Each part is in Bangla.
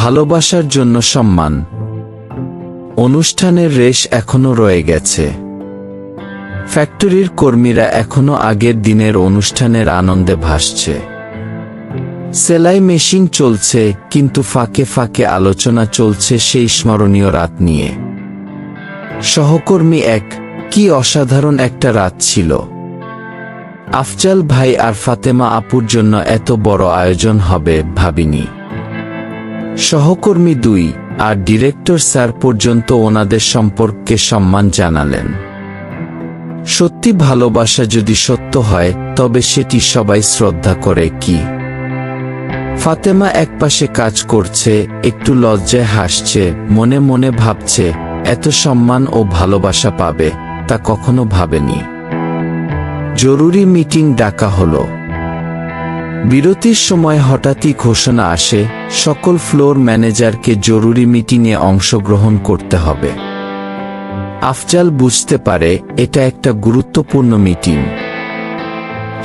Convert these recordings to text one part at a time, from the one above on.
ভালোবাসার জন্য সম্মান। অনুষ্ঠানের রেশ এখনও রয়ে গেছে। ফ্যাক্টরির কর্মীরা এখনও আগের দিনের অনুষ্ঠানের আনন্দে ভাসছে। সেলাই মেশিন চলছে, কিন্তু ফাঁকে ফাঁকে আলোচনা চলছে সেই স্মরণীয় রাত নিয়ে। সহকর্মী এক, কি অসাধারণ একটা রাত ছিল। আফজাল ভাই আর ফাতেমা আপুর জন্য এত বড় আয়োজন হবে ভাবিনি। সহকর্মী দুই আর ডিরেক্টর স্যার পর্যন্ত ওনাদের সম্পর্কে সম্মান জানালেন। সত্যি ভালোবাসা যদি সত্য হয়, তবে সেটি সবাই শ্রদ্ধা করে কি? ফাতেমা একপাশে কাজ করছে, একটু লজ্জায় হাসছে, মনে মনে ভাবছে, এত সম্মান ও ভালোবাসা পাবে, তা কখনো ভাবেনি। জরুরি মিটিং ডাকা হলো। বিরতির সময় হঠাৎই ঘোষণা আসে, সকল ফ্লোর ম্যানেজারকে জরুরি মিটিংয়ে অংশগ্রহণ করতে হবে। আফজাল বুঝতে পারে, এটা একটা গুরুত্বপূর্ণ মিটিং।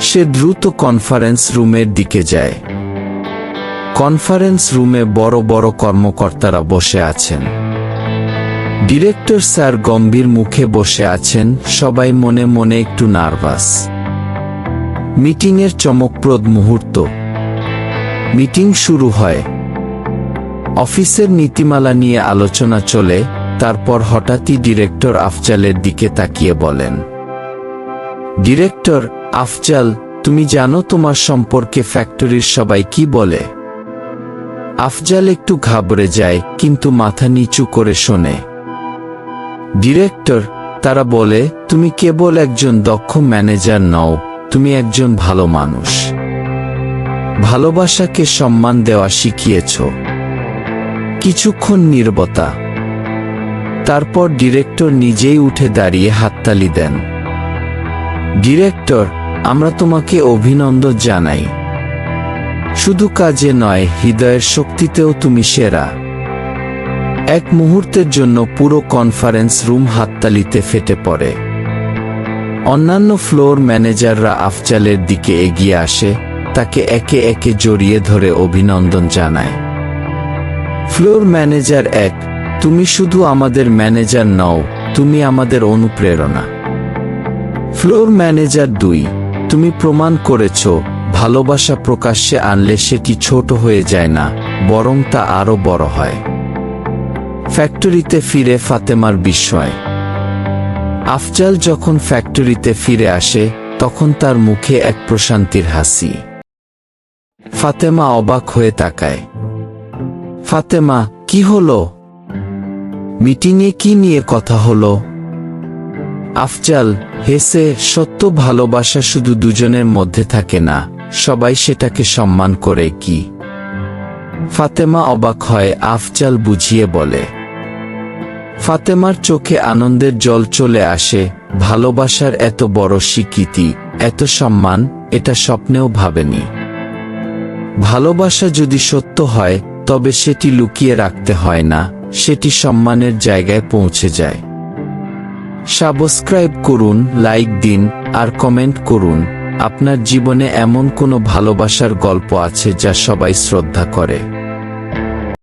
সে দ্রুত কনফারেন্স রুমের দিকে যায়। কনফারেন্স রুমে বড় বড় কর্মকর্তারা বসে আছেন। ডিরেক্টর স্যার গম্ভীর মুখে বসে আছেন, সবাই মনে মনে একটু নার্ভাস। মিটিংয়ের চমকপ্রদ মুহূর্ত। মিটিং শুরু হয়। অফিসের নীতিমালা নিয়ে আলোচনা চলে, তারপর হঠাৎই ডিরেক্টর আফজালের দিকে তাকিয়ে বলেন, ডিরেক্টর, আফজাল, তুমি জানো তোমার সম্পর্কে ফ্যাক্টরির সবাই কি বলে? আফজাল একটু ঘাবড়ে যায়, কিন্তু মাথা নিচু করে শোনে, ডিরেক্টর, তারা বলে, তুমি কেবল একজন দক্ষ ম্যানেজার নও তুমি একজন ভালো মানুষ। ভালোবাসাকে সম্মান দেওয়া শিখিয়েছ। কিছুক্ষণ নির্বতা। তারপর ডিরেক্টর নিজেই উঠে দাঁড়িয়ে হাততালি দেন। ডিরেক্টর, আমরা তোমাকে অভিনন্দন জানাই। শুধু কাজে নয়, হৃদয়ের শক্তিতেও তুমি সেরা। এক মুহূর্তের জন্য পুরো কনফারেন্স রুম হাততালিতে ফেটে পড়ে। অন্যান্য ফ্লোর ম্যানেজাররা আফজালের দিকে এগিয়ে আসে, তাকে একে একে জড়িয়ে ধরে অভিনন্দন জানায়। ফ্লোর ম্যানেজার এক, তুমি শুধু আমাদের ম্যানেজার নও, তুমি আমাদের অনুপ্রেরণা। ফ্লোর ম্যানেজার দুই, তুমি প্রমাণ করেছ, ভালোবাসা প্রকাশ্যে আনলে সেটি ছোট হয়ে যায় না, বরং তা আরও বড় হয়। ফ্যাক্টরিতে ফিরে ফাতেমার বিস্ময় আফজাল যখন ফ্যাক্টরিতে ফিরে আসে, তখন তার মুখে এক প্রশান্তির হাসি। ফাতেমা অবাক হয়ে তাকায়। ফাতেমা, কি হলো? মিটিংয়ে কি নিয়ে কথা হলো? আফজাল, হেসে, সত্য ভালোবাসা শুধু দুজনের মধ্যে থাকে না, সবাই সেটাকে সম্মান করে কি? ফাতেমা অবাক হয়, আফজাল বুঝিয়ে বলে ফাতেমার চোখে আনন্দের জল চলে আসে, ভালোবাসার এত বড় স্বীকৃতি, এত সম্মান, এটা স্বপ্নেও ভাবেনি। ভালোবাসা যদি সত্য হয়, তবে সেটি লুকিয়ে রাখতে হয় না, সেটি সম্মানের জায়গায় পৌঁছে যায়। সাবস্ক্রাইব করুন, লাইক দিন, আর কমেন্ট করুন, আপনার জীবনে এমন কোনো ভালোবাসার গল্প আছে যা সবাই শ্রদ্ধা করে।